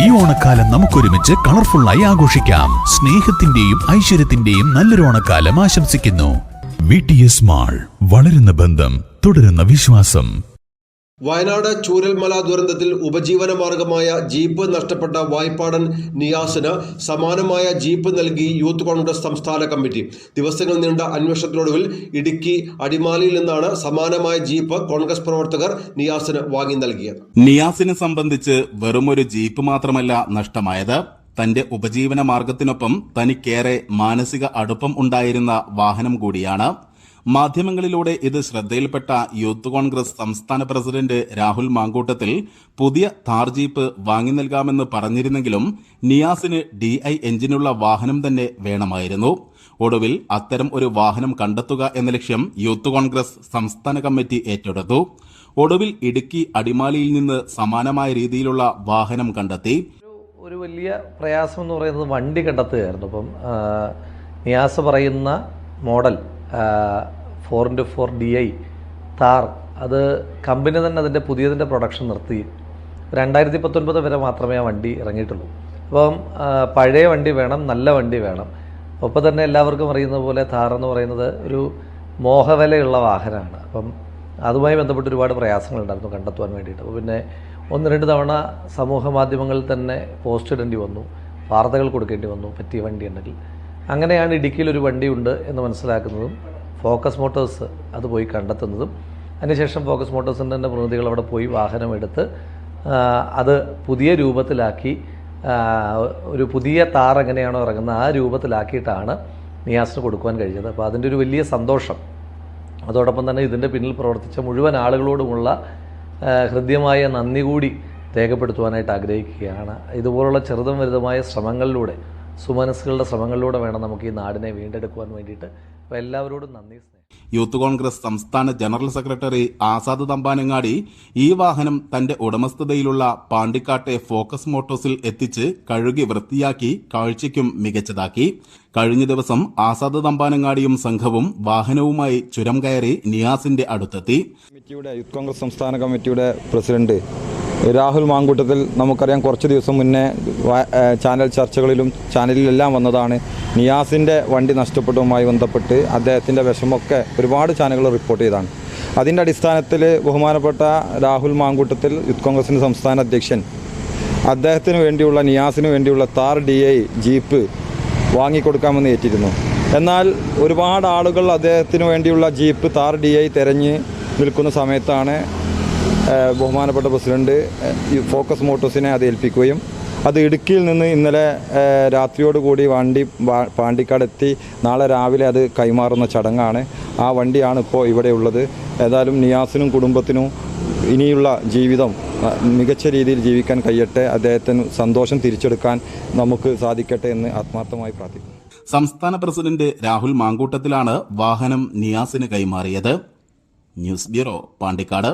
ഈ ഓണക്കാലം നമുക്കൊരുമിച്ച് കളർഫുള്ളായി ആഘോഷിക്കാം. സ്നേഹത്തിന്റെയും ഐശ്വര്യത്തിന്റെയും നല്ലൊരു ഓണക്കാലം ആശംസിക്കുന്നു. വി ടി എസ് മാൾ വളരുന്ന ബന്ധം തുടരുന്ന വിശ്വാസം. വയനാട് ചൂരൽമല ദുരന്തത്തിൽ ഉപജീവന മാർഗമായ ജീപ്പ് നഷ്ടപ്പെട്ട വായ്പാടൻ നിയാസിന് സമാനമായ ജീപ്പ് നൽകി യൂത്ത് കോൺഗ്രസ് സംസ്ഥാന കമ്മിറ്റി. ദിവസങ്ങൾ നീണ്ട അന്വേഷണത്തിനൊടുവിൽ ഇടുക്കി അടിമാലിയിൽ നിന്നാണ് സമാനമായ ജീപ്പ് കോൺഗ്രസ് പ്രവർത്തകർ നിയാസിന് വാങ്ങി നൽകിയത്. നിയാസിനെ സംബന്ധിച്ച് വെറുമൊരു ജീപ്പ് മാത്രമല്ല നഷ്ടമായത്. തന്റെ ഉപജീവന മാർഗത്തിനൊപ്പം തനിക്കേറെ മാനസിക അടുപ്പം ഉണ്ടായിരുന്ന വാഹനം കൂടിയാണ്. മാധ്യമങ്ങളിലൂടെ ഇത് ശ്രദ്ധയിൽപ്പെട്ട യൂത്ത് കോൺഗ്രസ് സംസ്ഥാന പ്രസിഡന്റ് രാഹുൽ മാങ്കൂട്ടത്തിൽ പുതിയ താർജീപ്പ് വാങ്ങി നൽകാമെന്ന് പറഞ്ഞിരുന്നെങ്കിലും നിയാസിന് ഡി ഐ എഞ്ചിനുള്ള വാഹനം തന്നെ വേണമായിരുന്നു. ഒടുവിൽ അത്തരം ഒരു വാഹനം കണ്ടെത്തുക എന്ന ലക്ഷ്യം യൂത്ത് കോൺഗ്രസ് സംസ്ഥാന കമ്മിറ്റി ഏറ്റെടുത്തു. ഒടുവിൽ ഇടുക്കി അടിമാലിയിൽ നിന്ന് സമാനമായ രീതിയിലുള്ള വാഹനം കണ്ടെത്തി. ഒരു വലിയ പ്രയാസം എന്ന് പറയുന്നത് വണ്ടി കണ്ടെത്തുകയായിരുന്നു. അപ്പം നിയാസ് പറയുന്ന model four into four D I Thar അത് കമ്പനി തന്നെ അതിന്റെ പുതിയതിന്റെ പ്രൊഡക്ഷൻ നിർത്തി. രണ്ടായിരത്തി പത്തൊൻപത് വരെ മാത്രമേ ആ വണ്ടി ഇറങ്ങിയിട്ടുള്ളൂ. അപ്പം പഴയ വണ്ടി വേണം നല്ല വണ്ടി വേണം. ഒപ്പം തന്നെ എല്ലാവർക്കും അറിയുന്ന പോലെ താർ എന്ന് പറയുന്നത് ഒരു മോഹവിലയുള്ള വാഹനമാണ്. അപ്പം അതുമായി ബന്ധപ്പെട്ട് ഒരുപാട് പ്രയാസങ്ങളുണ്ടായിരുന്നു കണ്ടെത്തുവാൻ വേണ്ടിയിട്ട്. അപ്പോൾ പിന്നെ ഒന്ന് രണ്ട് തവണ സമൂഹ മാധ്യമങ്ങളിൽ തന്നെ പോസ്റ്റ് ഇടേണ്ടി വന്നു വാർത്തകൾ കൊടുക്കേണ്ടി വന്നു പറ്റിയ വണ്ടി ഉണ്ടെങ്കിൽ അങ്ങനെയാണ് ഇടുക്കിയിൽ ഒരു വണ്ടിയുണ്ട് എന്ന് മനസ്സിലാക്കുന്നതും ഫോക്കസ് മോട്ടോഴ്സ് അത് പോയി കണ്ടെത്തുന്നതും. അതിനുശേഷം ഫോക്കസ് മോട്ടോഴ്സിന്റെ തന്നെ പ്രതിനിധികൾ അവിടെ പോയി വാഹനം എടുത്ത് അത് പുതിയ രൂപത്തിലാക്കി ഒരു പുതിയ താർ എങ്ങനെയാണോ ഇറങ്ങുന്നത് ആ രൂപത്തിലാക്കിയിട്ടാണ് നിയാസിന് കൊടുക്കുവാൻ കഴിഞ്ഞത്. അപ്പോൾ അതിന്റെ ഒരു വലിയ സന്തോഷം. അതോടൊപ്പം തന്നെ ഇതിന്റെ പിന്നിൽ പ്രവർത്തിച്ച മുഴുവൻ ആളുകളോടുമുള്ള ഹൃദ്യമായ നന്ദി കൂടി രേഖപ്പെടുത്തുവാനായിട്ട് ആഗ്രഹിക്കുകയാണ്. ഇതുപോലുള്ള ചെറുതും വലുതുമായ ശ്രമങ്ങളിലൂടെ സുമനസ്സുകളുടെ ശ്രമങ്ങളിലൂടെ വേണം നമുക്ക് ഈ നാടിനെ വീണ്ടെടുക്കുവാൻ വേണ്ടിയിട്ട്. അപ്പോൾ എല്ലാവരോടും നന്ദി യൂത്ത് കോൺഗ്രസ് സംസ്ഥാന ജനറൽ സെക്രട്ടറി ആസാദ് തമ്പാനങ്ങാടി ഈ വാഹനം തന്റെ ഉടമസ്ഥതയിലുള്ള പാണ്ടിക്കാട്ടെ ഫോക്കസ് മോട്ടോഴ്സിൽ എത്തിച്ച് കഴുകി വൃത്തിയാക്കി കാഴ്ചയ്ക്കും മികച്ചതാക്കി. കഴിഞ്ഞ ദിവസം ആസാദ് തമ്പാനങ്ങാടിയും സംഘവും വാഹനവുമായി ചുരം കയറി നിയാസിന്റെ അടുത്തെത്തി. കമ്മിറ്റിയുടെ യൂത്ത് കോൺഗ്രസ് സംസ്ഥാന കമ്മിറ്റിയുടെ പ്രസിഡന്റ് രാഹുൽ മാങ്കൂട്ടത്തിൽ നമുക്കറിയാം കുറച്ച് ദിവസം മുന്നേ ചാനൽ ചർച്ചകളിലും ചാനലിലെല്ലാം വന്നതാണ്. നിയാസിന്റെ വണ്ടി നഷ്ടപ്പെട്ടതുമായി ബന്ധപ്പെട്ട് അദ്ദേഹത്തിന്റെ വിഷമമൊക്കെ ഒരുപാട് ചാനലുകൾ റിപ്പോർട്ട് ചെയ്താണ്. അതിന്റെ അടിസ്ഥാനത്തിൽ ബഹുമാനപ്പെട്ട രാഹുൽ മാങ്കൂട്ടത്തിൽ യൂത്ത് കോൺഗ്രസിന്റെ സംസ്ഥാന അധ്യക്ഷൻ അദ്ദേഹത്തിന് വേണ്ടിയുള്ള നിയാസിന് വേണ്ടിയുള്ള താർ ഡി ഐ ജീപ്പ് വാങ്ങിക്കൊടുക്കാമെന്ന് ഏറ്റിരുന്നു. എന്നാൽ ഒരുപാട് ആളുകൾ അദ്ദേഹത്തിന് വേണ്ടിയുള്ള ജീപ്പ് താർ ഡി ഐ തിരഞ്ഞ് നിൽക്കുന്ന സമയത്താണ് ബഹുമാനപ്പെട്ട പ്രസിഡന്റ് ഫോക്കസ് മോട്ടോഴ്സിനെ അത് ഏൽപ്പിക്കുകയും അത് ഇടുക്കിയിൽ നിന്ന് ഇന്നലെ രാത്രിയോടുകൂടി വണ്ടി പാണ്ടിക്കാടെത്തി നാളെ രാവിലെ അത് കൈമാറുന്ന ചടങ്ങാണ്. ആ വണ്ടിയാണ് ഇപ്പോൾ ഇവിടെ ഉള്ളത്. ഏതായാലും നിയാസിനും കുടുംബത്തിനും ഇനിയുള്ള ജീവിതം മികച്ച രീതിയിൽ ജീവിക്കാൻ കഴിയട്ടെ. അദ്ദേഹത്തിന് സന്തോഷം തിരിച്ചെടുക്കാൻ നമുക്ക് സാധിക്കട്ടെ എന്ന് ആത്മാർത്ഥമായി പ്രാർത്ഥിക്കുന്നു. സംസ്ഥാന പ്രസിഡന്റ് രാഹുൽ മാങ്കൂട്ടത്തിലാണ് വാഹനം നിയാസിന് കൈമാറിയത്. News bureau Pandikkad.